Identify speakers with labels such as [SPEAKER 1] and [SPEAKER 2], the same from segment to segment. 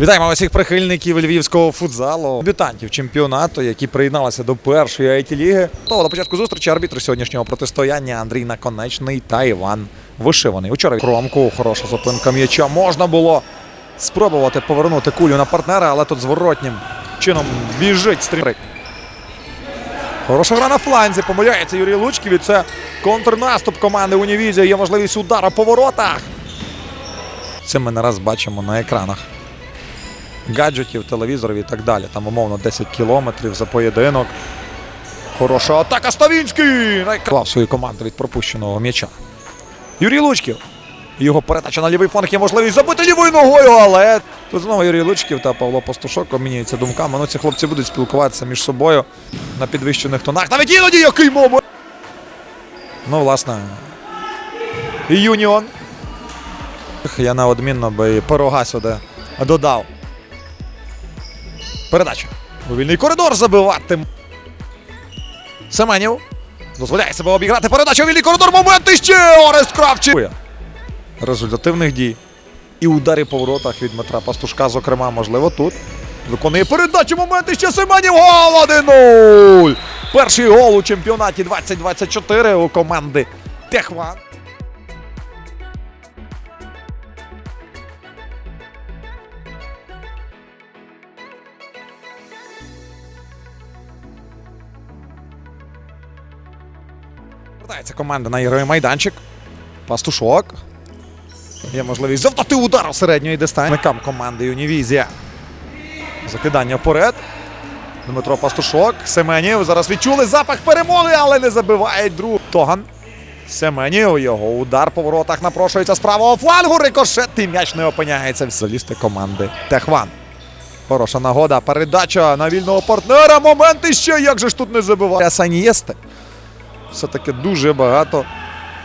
[SPEAKER 1] Вітаємо усіх прихильників львівського футзалу, дебютантів чемпіонату, які приєдналися до першої it ліги. То до початку зустрічі арбітри сьогоднішнього протистояння Андрій Наконечний та Іван Вишиваний. Учора кромку хороша зупинка м'яча. Можна було спробувати повернути кулю на партнера, але тут зворотнім чином біжить стрімрик. Хороша гра на фланзі. Помиляється Юрій Лучків. І це контрнаступ команди Унівізія. Є можливість удара по воротах. Це ми не раз бачимо на екранах гаджетів, телевізорів і так далі. Там умовно 10 кілометрів за поєдинок. Хороша атака Ставінський! Найкрав свою команду від пропущеного м'яча. Юрій Лучків. Його передача на лівий фланг є можливість забити лівою ногою, але тут знову Юрій Лучків та Павло Пастушок обмінюються думками. Ну, ці хлопці будуть спілкуватися між собою на підвищених тонах. Навіть іноді який момент! Ну, власне. Юніон. Я неодмінно би пирога сюди додав. Передача. Вільний коридор забивати. Семенів. Дозволяє себе обіграти. Передача у вільний коридор. Момент і ще Орест Кравчик. Результативних дій. І ударів по воротах від Дмитра Пастушка, зокрема, можливо, тут. Виконує передачу. Момент і ще Семенів. Гол 1-0. Перший гол у чемпіонаті 2024 у команди Техван. Вертається команда на ігровий майданчик. Пастушок. Є можливість завдати удар середньої дистанції. команди Юнівізія. Закидання вперед. Дмитро Пастушок. Семенів. Зараз відчули запах перемоги, але не забивають друг. Тоган. Семенів. Його удар по воротах напрошується з правого флангу. Рикошет і м'яч не опиняється солісти команди Техван. Хороша нагода. Передача на вільного партнера. Момент іще. Як же ж тут не забиває Санієсте все-таки дуже багато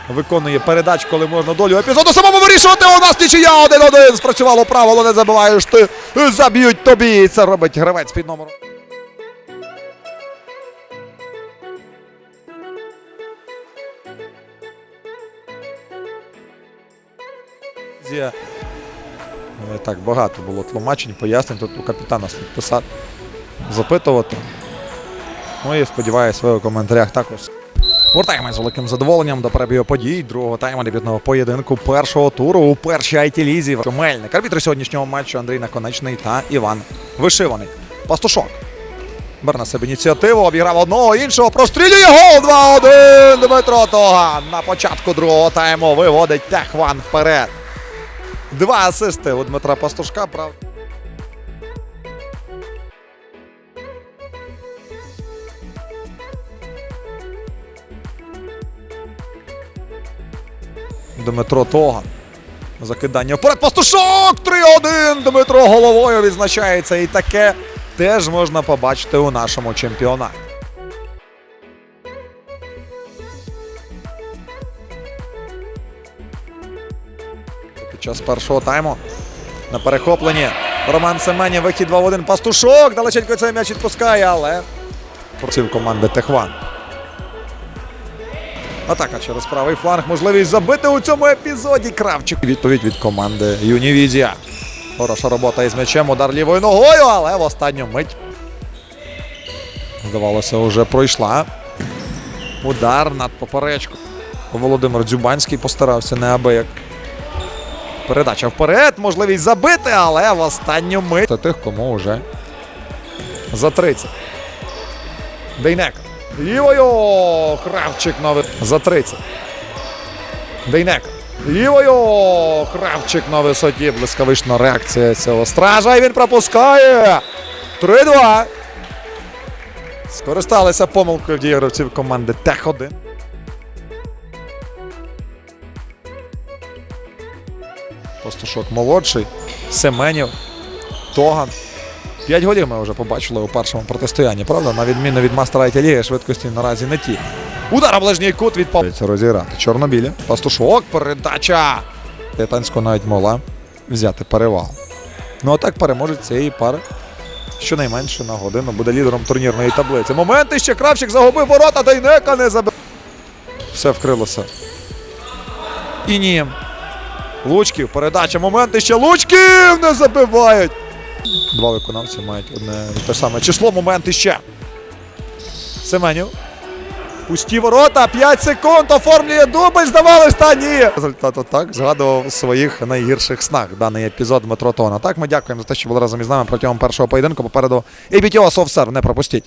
[SPEAKER 1] виконує передач, коли можна долю епізоду самому вирішувати. У нас нічия 1-1. Спрацювало правило, не забуваєш ти. Заб'ють тобі. Це робить гравець під номером. Е, Так, багато було тлумачень, пояснень. Тут у капітана слід писати, запитувати. Ну і сподіваюся, ви у коментарях також. Повертаємось з великим задоволенням до перебігу подій другого тайму дебютного поєдинку першого туру у першій it лізі Мельник. Арбітри сьогоднішнього матчу Андрій Наконечний та Іван Вишиваний. Пастушок. Бере на себе ініціативу, обіграв одного іншого, прострілює гол 2-1. Дмитро Тоган на початку другого тайму виводить Техван вперед. Два асисти у Дмитра Пастушка, правда. Дмитро Тоган. Закидання вперед. Пастушок! 3-1! Дмитро головою відзначається. І таке теж можна побачити у нашому чемпіонаті. Під час першого тайму на перехопленні Роман Семенів, вихід 2 в 1. Пастушок. Далеченько цей м'яч відпускає, але працює команди Техван. Атака через правий фланг. Можливість забити у цьому епізоді. Кравчик. Відповідь від команди Юнівізія. Хороша робота із м'ячем. Удар лівою ногою, але в останню мить. Здавалося, вже пройшла. Удар над поперечку. Володимир Дзюбанський постарався неабияк. Передача вперед. Можливість забити, але в останню мить. Та тих, кому вже за 30. Дейнек. Лівою. Кравчик новий. За 30. Дейнек. Лівою. Кравчик на висоті. Блискавична реакція цього стража. І він пропускає. 3-2. Скористалися помилкою в команди Тех-1. Пастушок молодший. Семенів. Тоган. П'ять голів ми вже побачили у першому протистоянні, правда? На відміну від мастера Італії, швидкості наразі не ті. Удар у ближній кут від Павла. розіграти. Чорнобілі. Пастушок, передача. Титансько навіть могла взяти перевал. Ну а так переможець цієї пари. Щонайменше на годину буде лідером турнірної таблиці. Моменти ще Кравчик загубив ворота, Дейнека не забив. Все вкрилося. І ні. Лучків, передача, моменти ще Лучків не забивають. Два виконавці мають одне те ж саме число. Момент іще. Семенів. Пусті ворота, 5 секунд, оформлює дубль, здавалось, та ні. Результат отак згадував у своїх найгірших снах даний епізод Дмитро Тона. Так, ми дякуємо за те, що були разом із нами протягом першого поєдинку. Попереду і Софсер, не пропустіть.